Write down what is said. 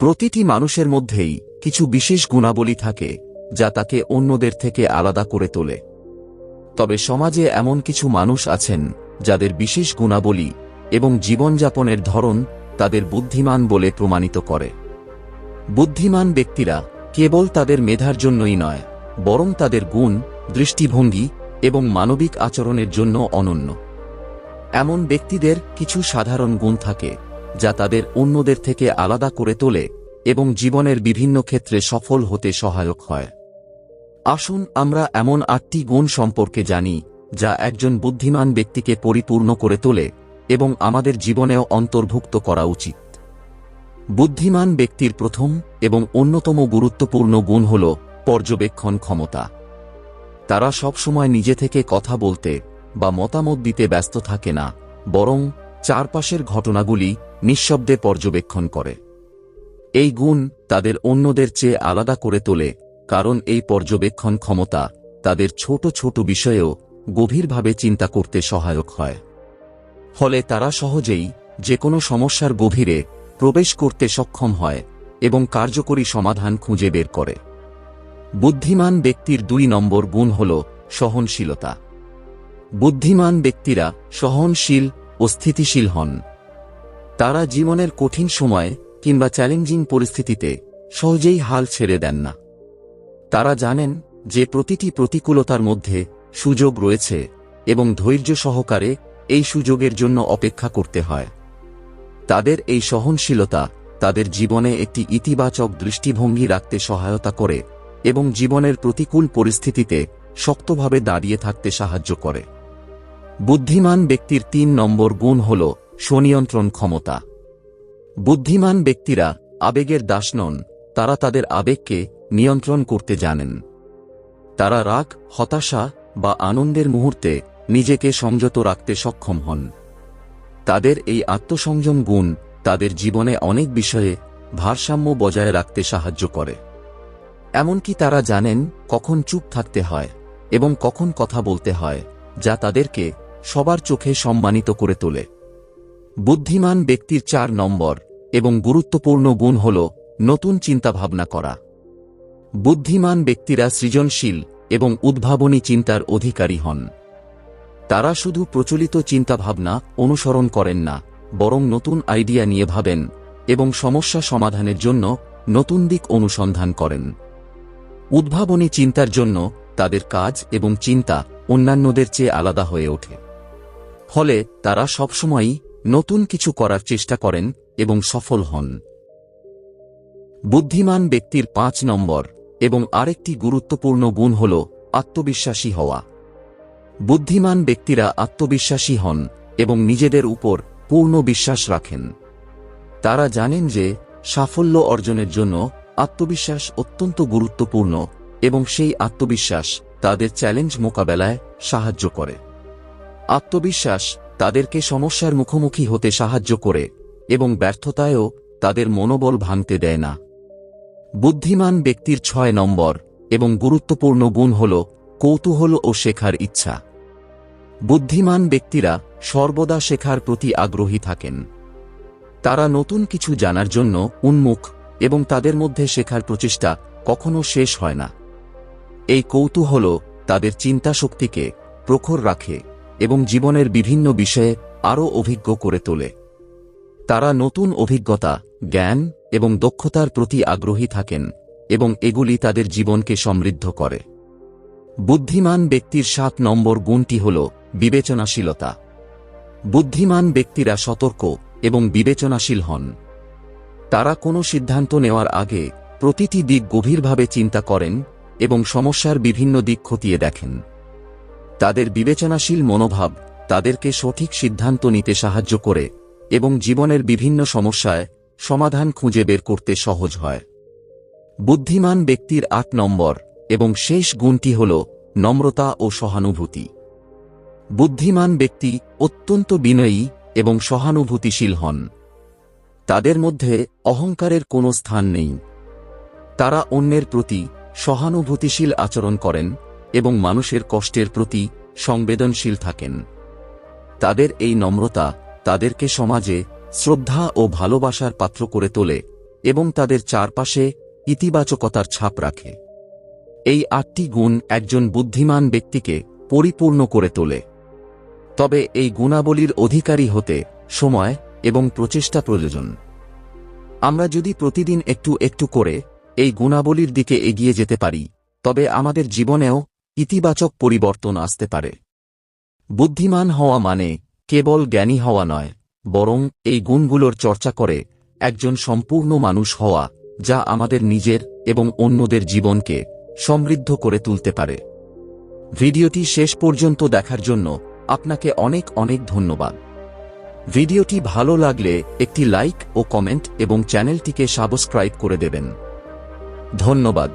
প্রতিটি মানুষের মধ্যেই কিছু বিশেষ গুণাবলী থাকে, যা তাকে অন্যদের থেকে আলাদা করে তোলে। তবে সমাজে এমন কিছু মানুষ আছেন, যাদের বিশেষ গুণাবলী এবং জীবনযাপনের ধরন তাদের বুদ্ধিমান বলে প্রমাণিত করে। বুদ্ধিমান ব্যক্তিরা কেবল তাদের মেধার জন্যই নয়, বরং তাদের গুণ, দৃষ্টিভঙ্গি এবং মানবিক আচরণের জন্য অনন্য। এমন ব্যক্তিদের কিছু সাধারণ গুণ থাকে যা তাদের অন্যদের থেকে আলাদা করে তোলে এবং জীবনের বিভিন্ন ক্ষেত্রে সফল হতে সহায়ক হয়। আসুন আমরা এমন আটটি গুণ সম্পর্কে জানি, যা একজন বুদ্ধিমান ব্যক্তিকে পরিপূর্ণ করে তোলে এবং আমাদের জীবনেও অন্তর্ভুক্ত করা উচিত। বুদ্ধিমান ব্যক্তির প্রথম এবং অন্যতম গুরুত্বপূর্ণ গুণ হল পর্যবেক্ষণ ক্ষমতা। তারা সবসময় নিজে থেকে কথা বলতে বা মতামত দিতে ব্যস্ত থাকে না, বরং চারপাশের ঘটনাগুলি নিঃশব্দে পর্যবেক্ষণ করে। এই গুণ তাদের অন্যদের চেয়ে আলাদা করে তোলে, কারণ এই পর্যবেক্ষণ ক্ষমতা তাদের ছোট ছোট বিষয়েও গভীরভাবে চিন্তা করতে সহায়ক হয়। ফলে তারা সহজেই যে কোনো সমস্যার গভীরে প্রবেশ করতে সক্ষম হয় এবং কার্যকরী সমাধান খুঁজে বের করে। বুদ্ধিমান ব্যক্তির দুই নম্বর গুণ হল সহনশীলতা। বুদ্ধিমান ব্যক্তিরা সহনশীল ও স্থিতিশীল হন। তারা জীবনের কঠিন সময় কিংবা চ্যালেঞ্জিং পরিস্থিতিতে সহজেই হাল ছেড়ে দেন না। তারা জানেন যে প্রতিটি প্রতিকূলতার মধ্যে সুযোগ রয়েছে এবং ধৈর্য সহকারে এই সুযোগের জন্য অপেক্ষা করতে হয়। তাদের এই সহনশীলতা তাদের জীবনে একটি ইতিবাচক দৃষ্টিভঙ্গি রাখতে সহায়তা করে এবং জীবনের প্রতিকূল পরিস্থিতিতে শক্তভাবে দাঁড়িয়ে থাকতে সাহায্য করে। বুদ্ধিমান ব্যক্তির তিন নম্বর গুণ হল স্বনিয়ন্ত্রণ ক্ষমতা। বুদ্ধিমান ব্যক্তিরা আবেগের দাস নন, তারা তাদের আবেগকে নিয়ন্ত্রণ করতে জানেন। তারা রাগ, হতাশা বা আনন্দের মুহূর্তে নিজেকে সংযত রাখতে সক্ষম হন। তাদের এই আত্মসংযম গুণ তাদের জীবনে অনেক বিষয়ে ভারসাম্য বজায় রাখতে সাহায্য করে। এমনকি তারা জানেন কখন চুপ থাকতে হয় এবং কখন কথা বলতে হয়, যা তাদেরকে সবার চোখে সম্মানিত করে তোলে। বুদ্ধিমান ব্যক্তির চার নম্বর এবং গুরুত্বপূর্ণ গুণ হল নতুন চিন্তাভাবনা করা। বুদ্ধিমান ব্যক্তিরা সৃজনশীল এবং উদ্ভাবনী চিন্তার অধিকারী হন। তারা শুধু প্রচলিত চিন্তাভাবনা অনুসরণ করেন না, বরং নতুন আইডিয়া নিয়ে ভাবেন এবং সমস্যা সমাধানের জন্য নতুন দিক অনুসন্ধান করেন। উদ্ভাবনী চিন্তার জন্য তাদের কাজ এবং চিন্তা অন্যান্যদের চেয়ে আলাদা হয়ে ওঠে। ফলে তারা সবসময়ই নতুন কিছু করার চেষ্টা করেন এবং সফল হন। বুদ্ধিমান ব্যক্তির পাঁচ নম্বর এবং আরেকটি গুরুত্বপূর্ণ গুণ হল আত্মবিশ্বাসী হওয়া। বুদ্ধিমান ব্যক্তিরা আত্মবিশ্বাসী হন এবং নিজেদের উপর পূর্ণ বিশ্বাস রাখেন। তারা জানেন যে সাফল্য অর্জনের জন্য আত্মবিশ্বাস অত্যন্ত গুরুত্বপূর্ণ এবং সেই আত্মবিশ্বাস তাদের চ্যালেঞ্জ মোকাবেলায় সাহায্য করে। আত্মবিশ্বাস তাদেরকে সমস্যার মুখোমুখি হতে সাহায্য করে এবং ব্যর্থতায়ও তাদের মনোবল ভাঙতে দেয় না। বুদ্ধিমান ব্যক্তির ছয় নম্বর এবং গুরুত্বপূর্ণ গুণ হল কৌতূহল ও শেখার ইচ্ছা। বুদ্ধিমান ব্যক্তিরা সর্বদা শেখার প্রতি আগ্রহী থাকেন। তারা নতুন কিছু জানার জন্য উন্মুখ এবং তাদের মধ্যে শেখার প্রচেষ্টা কখনো শেষ হয় না। এই কৌতূহল তাদের চিন্তাশক্তিকে প্রখর রাখে। এবং জীবনের বিভিন্ন বিষয়ে আরও অভিজ্ঞ করে তোলে। তারা নতুন অভিজ্ঞতা, জ্ঞান এবং দক্ষতার প্রতি আগ্রহী থাকেন এবং এগুলি তাদের জীবনকে সমৃদ্ধ করে। বুদ্ধিমান ব্যক্তির সাত নম্বর গুণটি হল বিবেচনাশীলতা। বুদ্ধিমান ব্যক্তিরা সতর্ক এবং বিবেচনাশীল হন। তারা কোনো সিদ্ধান্ত নেওয়ার আগে প্রতিটি দিক গভীরভাবে চিন্তা করেন এবং সমস্যার বিভিন্ন দিক খতিয়ে দেখেন। তাদের বিবেচনাশীল মনোভাব তাদেরকে সঠিক সিদ্ধান্ত নিতে সাহায্য করে এবং জীবনের বিভিন্ন সমস্যায় সমাধান খুঁজে বের করতে সহজ হয়। বুদ্ধিমান ব্যক্তির আট নম্বর এবং শেষ গুণটি হল নম্রতা ও সহানুভূতি। বুদ্ধিমান ব্যক্তি অত্যন্ত বিনয়ী এবং সহানুভূতিশীল হন। তাদের মধ্যে অহংকারের কোনো স্থান নেই। তারা অন্যের প্রতি সহানুভূতিশীল আচরণ করেন এবং মানুষের কষ্টের প্রতি সংবেদনশীল থাকেন। তাদের এই নম্রতা তাদেরকে সমাজে শ্রদ্ধা ও ভালোবাসার পাত্র করে তোলে এবং তাদের চারপাশে ইতিবাচকতার ছাপ রাখে। এই আটটি গুণ একজন বুদ্ধিমান ব্যক্তিকে পরিপূর্ণ করে তোলে। তবে এই গুণাবলীর অধিকারী হতে সময় এবং প্রচেষ্টা প্রয়োজন। আমরা যদি প্রতিদিন একটু একটু করে এই গুণাবলীর দিকে এগিয়ে যেতে পারি, তবে আমাদের জীবনেও ইতিবাচক পরিবর্তন আসতে পারে। বুদ্ধিমান হওয়া মানে কেবল জ্ঞানী হওয়া নয়, বরং এই গুণগুলোর চর্চা করে একজন সম্পূর্ণ মানুষ হওয়া যা আমাদের নিজের এবং অন্যদের জীবনকে সমৃদ্ধ করে তুলতে পারে। ভিডিওটি শেষ পর্যন্ত দেখার জন্য আপনাকে অনেক অনেক ধন্যবাদ। ভিডিওটি ভালো লাগলে একটি লাইক ও কমেন্ট এবং চ্যানেলটিকে সাবস্ক্রাইব করে দেবেন। ধন্যবাদ।